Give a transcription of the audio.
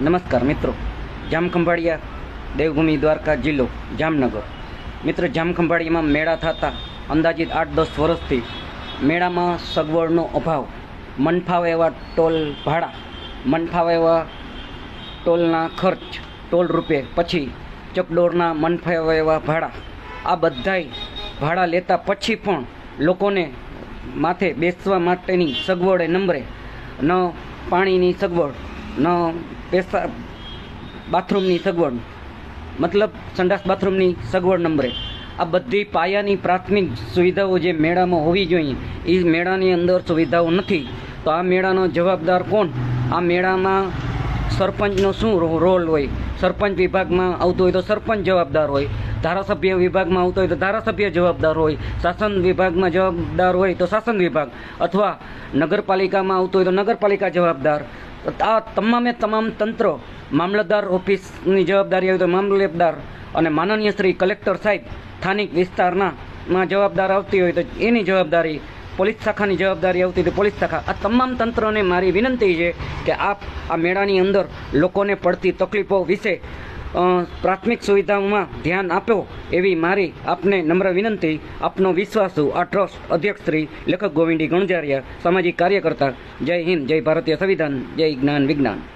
નમસ્કાર મિત્રો, જામખંભાળિયા, દેવભૂમિ, દ્વારકા જિલ્લો, જામનગર. મિત્ર, જામખંભાળિયામાં મેળા થતા અંદાજિત આઠ દસ વર્ષથી મેળામાં સગવડનો અભાવ. મનફાવે એવા ટોલ ભાડા, મનફાવે એવા ટોલના ખર્ચ, ટોલ રૂપે. પછી ચકડોરના મનફાવે એવા ભાડા. આ બધાય ભાડા લેતા પછી પણ લોકોને માથે બેસવા માટેની સગવડે નંબરે ન પાણીની સગવડ ન, પેસા, બાથરૂમની સગવડ. મતલબ, સંડાસ બાથરૂમની સગવડ નંબરે. આ બધી પાયાની પ્રાથમિક સુવિધાઓ જે મેળામાં હોવી જોઈએ, એ મેળાની અંદર સુવિધાઓ નથી. તો આ મેળાનો જવાબદાર કોણ? આ મેળામાં સરપંચનો શું રોલ હોય? સરપંચ વિભાગમાં આવતો હોય તો સરપંચ જવાબદાર હોય. ધારાસભ્ય વિભાગમાં આવતો હોય તો ધારાસભ્ય જવાબદાર હોય. શાસન વિભાગમાં જવાબદાર હોય તો શાસન વિભાગ. અથવા નગરપાલિકામાં આવતો હોય તો નગરપાલિકા જવાબદાર. આ તમામે તમામ તંત્ર, મામલતદાર ઓફિસની જવાબદારી આવી તો મામલતદાર અને માનનીય શ્રી કલેક્ટર સાહેબ સ્થાનિક વિસ્તારના માં જવાબદાર આવતી હોય તો એની જવાબદારી, પોલીસ શાખાની જવાબદારી આવતી તો પોલીસ શાખા. આ તમામ તંત્રને મારી વિનંતી છે કે આપ આ મેળાની અંદર લોકોને પડતી તકલીફો વિશે પ્રાથમિક સુવિધાઓમાં ધ્યાન આપો એવી મારી આપને નમ્ર વિનંતી. આપનો વિશ્વાસુ, આ ટ્રસ્ટ અધ્યક્ષ શ્રી લેખક ગોવિંદી ગણજારિયા, સામાજિક કાર્યકર્તા. જય હિન્દ, જય ભારતીય સંવિધાન, જય જ્ઞાન વિજ્ઞાન.